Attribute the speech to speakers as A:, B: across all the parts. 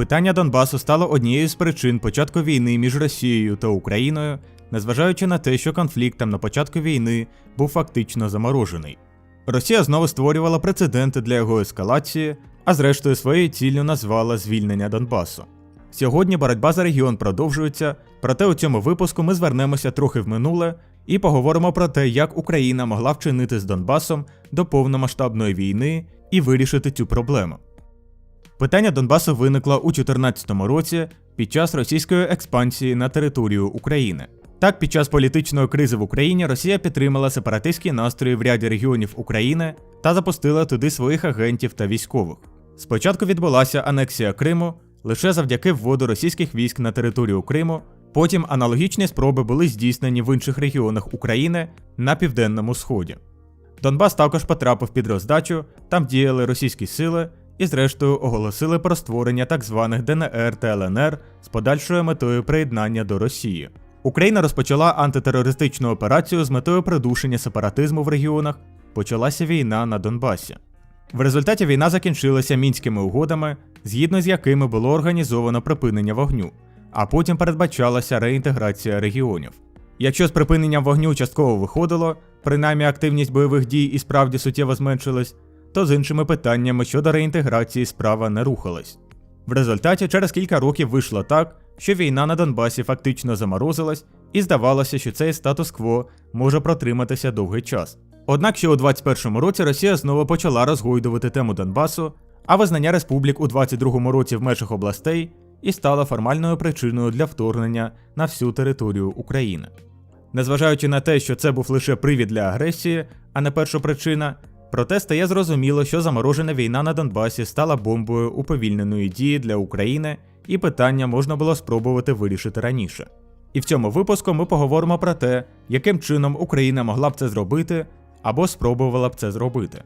A: Питання Донбасу стало однією з причин початку війни між Росією та Україною, незважаючи на те, що конфлікт там на початку війни був фактично заморожений. Росія знову створювала прецеденти для його ескалації, а зрештою своєю ціллю назвала звільнення Донбасу. Сьогодні боротьба за регіон продовжується, проте у цьому випуску ми звернемося трохи в минуле і поговоримо про те, як Україна могла вчинити з Донбасом до повномасштабної війни і вирішити цю проблему. Питання Донбасу виникло у 2014 році під час російської експансії на територію України. Так, під час політичної кризи в Україні Росія підтримала сепаратистські настрої в ряді регіонів України та запустила туди своїх агентів та військових. Спочатку відбулася анексія Криму лише завдяки вводу російських військ на територію Криму. Потім аналогічні спроби були здійснені в інших регіонах України на південному сході. Донбас також потрапив під роздачу, там діяли російські сили і, зрештою, оголосили про створення так званих ДНР та ЛНР з подальшою метою приєднання до Росії. Україна розпочала антитерористичну операцію з метою придушення сепаратизму в регіонах. Почалася війна на Донбасі. В результаті війна закінчилася мінськими угодами, згідно з якими було організовано припинення вогню, а потім передбачалася реінтеграція регіонів. Якщо з припиненням вогню частково виходило, принаймні активність бойових дій і справді суттєво зменшилась, то з іншими питаннями щодо реінтеграції справа не рухалась. В результаті через кілька років вийшло так, що війна на Донбасі фактично заморозилась, і здавалося, що цей статус-кво може протриматися довгий час. Однак ще у 21-му році Росія знову почала розгойдувати тему Донбасу, а визнання республік у 22-му році в межах областей і стало формальною причиною для вторгнення на всю територію України. Незважаючи на те, що це був лише привід для агресії, а не перша причина, проте стає зрозуміло, що заморожена війна на Донбасі стала бомбою уповільненої дії для України, і питання можна було спробувати вирішити раніше. І в цьому випуску ми поговоримо про те, яким чином Україна могла б це зробити або спробувала б це зробити.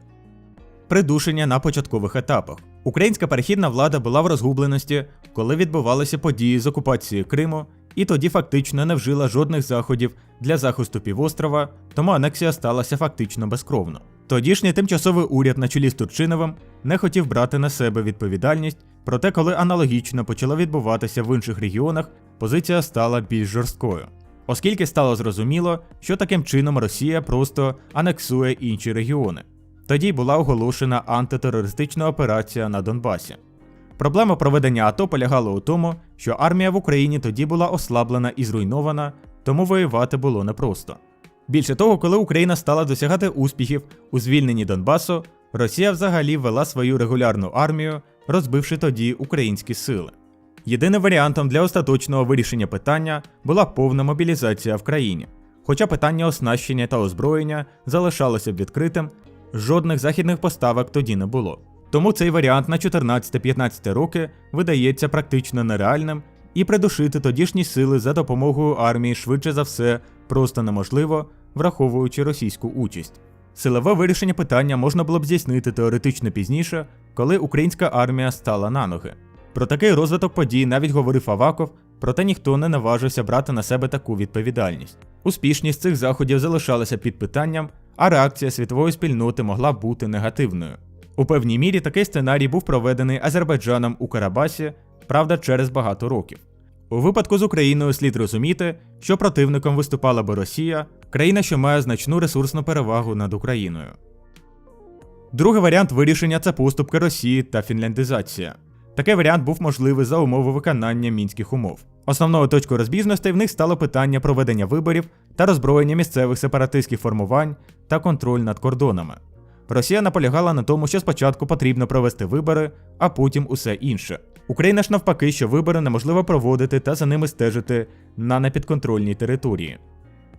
A: Придушення на початкових етапах. Українська перехідна влада була в розгубленості, коли відбувалися події з окупації Криму, і тоді фактично не вжила жодних заходів для захисту півострова, тому анексія сталася фактично безкровно. Тодішній тимчасовий уряд на чолі з Турчиновим не хотів брати на себе відповідальність, проте, коли аналогічно почало відбуватися в інших регіонах, позиція стала більш жорсткою. Оскільки стало зрозуміло, що таким чином Росія просто анексує інші регіони. Тоді була оголошена антитерористична операція на Донбасі. Проблема проведення АТО полягала у тому, що армія в Україні тоді була ослаблена і зруйнована, тому воювати було непросто. Більше того, коли Україна стала досягати успіхів у звільненні Донбасу, Росія взагалі вела свою регулярну армію, розбивши тоді українські сили. Єдиним варіантом для остаточного вирішення питання була повна мобілізація в країні. Хоча питання оснащення та озброєння залишалося б відкритим, жодних західних поставок тоді не було. Тому цей варіант на 14-15 роки видається практично нереальним, і придушити тодішні сили за допомогою армії швидше за все просто неможливо, враховуючи російську участь. Силове вирішення питання можна було б здійснити теоретично пізніше, коли українська армія стала на ноги. Про такий розвиток подій навіть говорив Аваков, проте ніхто не наважився брати на себе таку відповідальність. Успішність цих заходів залишалася під питанням, а реакція світової спільноти могла бути негативною. У певній мірі такий сценарій був проведений Азербайджаном у Карабасі, правда, через багато років. У випадку з Україною слід розуміти, що противником виступала би Росія, країна, що має значну ресурсну перевагу над Україною. Другий варіант вирішення це поступки Росії та фінляндизація. Такий варіант був можливий за умови виконання мінських умов. Основною точкою розбіжностей в них стало питання проведення виборів та роззброєння місцевих сепаратистських формувань та контроль над кордонами. Росія наполягала на тому, що спочатку потрібно провести вибори, а потім усе інше. Україна ж навпаки, що вибори неможливо проводити та за ними стежити на непідконтрольній території.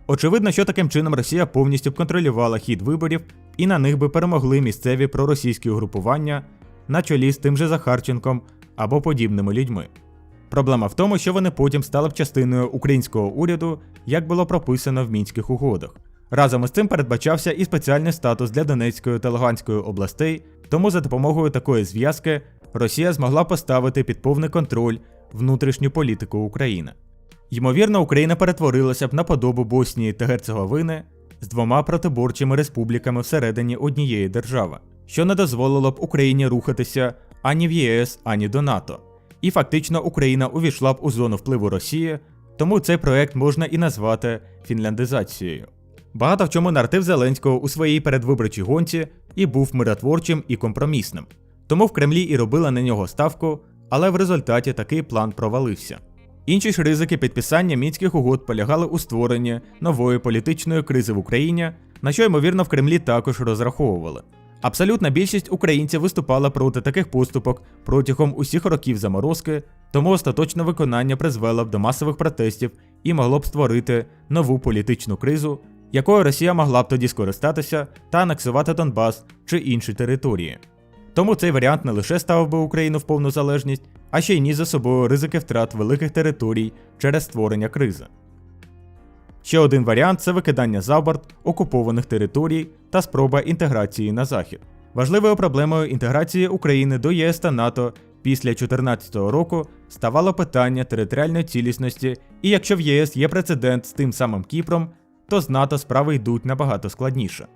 A: Очевидно, що таким чином Росія повністю б контролювала хід виборів, і на них би перемогли місцеві проросійські угрупування на чолі з тим же Захарченком або подібними людьми. Проблема в тому, що вони потім стали б частиною українського уряду, як було прописано в мінських угодах. Разом із цим передбачався і спеціальний статус для Донецької та Луганської областей, тому за допомогою такої зв'язки Росія змогла поставити під повний контроль внутрішню політику України. Ймовірно, Україна перетворилася б на подобу Боснії та Герцеговини з двома протиборчими республіками всередині однієї держави, що не дозволило б Україні рухатися ані в ЄС, ані до НАТО, і фактично Україна увійшла б у зону впливу Росії, тому цей проект можна і назвати фінляндизацією. Багато в чому наратив Зеленського у своїй передвиборчій гонці і був миротворчим і компромісним. Тому в Кремлі і робили на нього ставку, але в результаті такий план провалився. Інші ж ризики підписання мінських угод полягали у створенні нової політичної кризи в Україні, на що ймовірно в Кремлі також розраховували. Абсолютна більшість українців виступала проти таких поступок протягом усіх років заморозки, тому остаточне виконання призвело б до масових протестів і могло б створити нову політичну кризу, якою Росія могла б тоді скористатися та анексувати Донбас чи інші території. Тому цей варіант не лише ставив би Україну в повну залежність, а ще й ніс за собою ризики втрат великих територій через створення кризи. Ще один варіант це викидання за борт окупованих територій та спроба інтеграції на захід. Важливою проблемою інтеграції України до ЄС та НАТО після 2014 року ставало питання територіальної цілісності, і якщо в ЄС є прецедент з тим самим Кіпром, то з НАТО справи йдуть набагато складніше.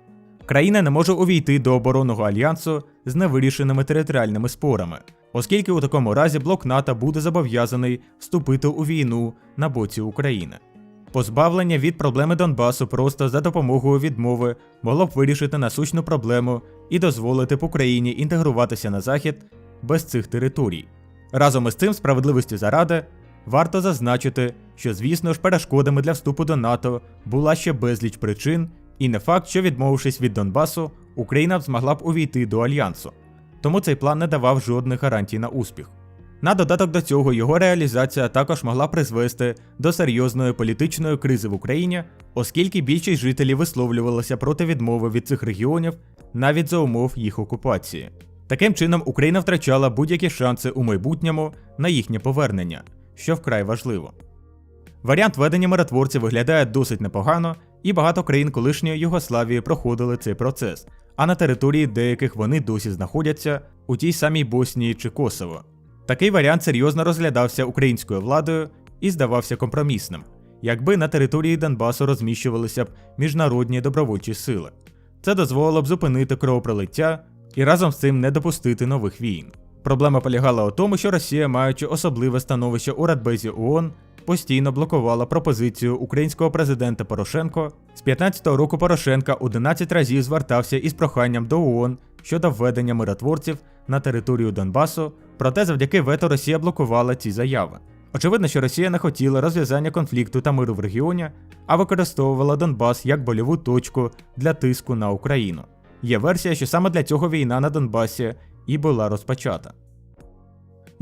A: Країна не може увійти до оборонного альянсу з невирішеними територіальними спорами, оскільки у такому разі блок НАТО буде зобов'язаний вступити у війну на боці України. Позбавлення від проблеми Донбасу просто за допомогою відмови могло б вирішити насущну проблему і дозволити б Україні інтегруватися на захід без цих територій. Разом із цим, справедливості заради, варто зазначити, що, звісно ж, перешкодами для вступу до НАТО була ще безліч причин, і не факт, що відмовившись від Донбасу, Україна б змогла б увійти до альянсу. Тому цей план не давав жодних гарантій на успіх. На додаток до цього його реалізація також могла призвести до серйозної політичної кризи в Україні, оскільки більшість жителів висловлювалася проти відмови від цих регіонів навіть за умов їх окупації. Таким чином, Україна втрачала будь-які шанси у майбутньому на їхнє повернення, що вкрай важливо. Варіант ведення миротворців виглядає досить непогано, і багато країн колишньої Югославії проходили цей процес, а на території деяких вони досі знаходяться у тій самій Боснії чи Косово. Такий варіант серйозно розглядався українською владою і здавався компромісним, якби на території Донбасу розміщувалися б міжнародні добровольчі сили. Це дозволило б зупинити кровопролиття і разом з цим не допустити нових війн. Проблема полягала у тому, що Росія, маючи особливе становище у Радбезі ООН, постійно блокувала пропозицію українського президента Порошенко. З 15-го року Порошенка 11 разів звертався із проханням до ООН щодо введення миротворців на територію Донбасу, проте завдяки вето Росія блокувала ці заяви. Очевидно, що Росія не хотіла розв'язання конфлікту та миру в регіоні, а використовувала Донбас як больову точку для тиску на Україну. Є версія, що саме для цього війна на Донбасі і була розпочата.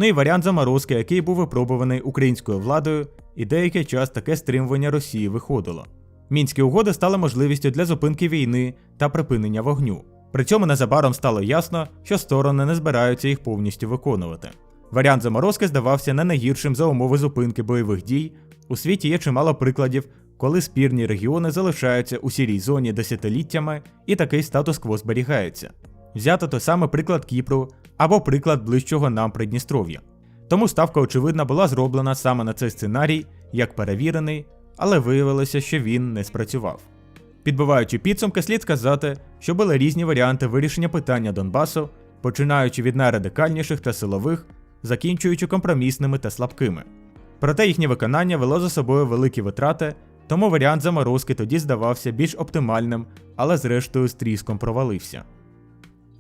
A: Ну і варіант заморозки, який був випробуваний українською владою, і деякий час таке стримування Росії виходило. Мінські угоди стали можливістю для зупинки війни та припинення вогню. При цьому незабаром стало ясно, що сторони не збираються їх повністю виконувати. Варіант заморозки здавався не найгіршим за умови зупинки бойових дій. У світі є чимало прикладів, коли спірні регіони залишаються у сірій зоні десятиліттями і такий статус-кво зберігається. Взято той самий приклад Кіпру або приклад ближчого нам Придністров'я. Тому ставка, очевидно, була зроблена саме на цей сценарій, як перевірений, але виявилося, що він не спрацював. Підбиваючи підсумки, слід сказати, що були різні варіанти вирішення питання Донбасу, починаючи від найрадикальніших та силових, закінчуючи компромісними та слабкими. Проте їхнє виконання вело за собою великі витрати, тому варіант заморозки тоді здавався більш оптимальним, але зрештою з провалився.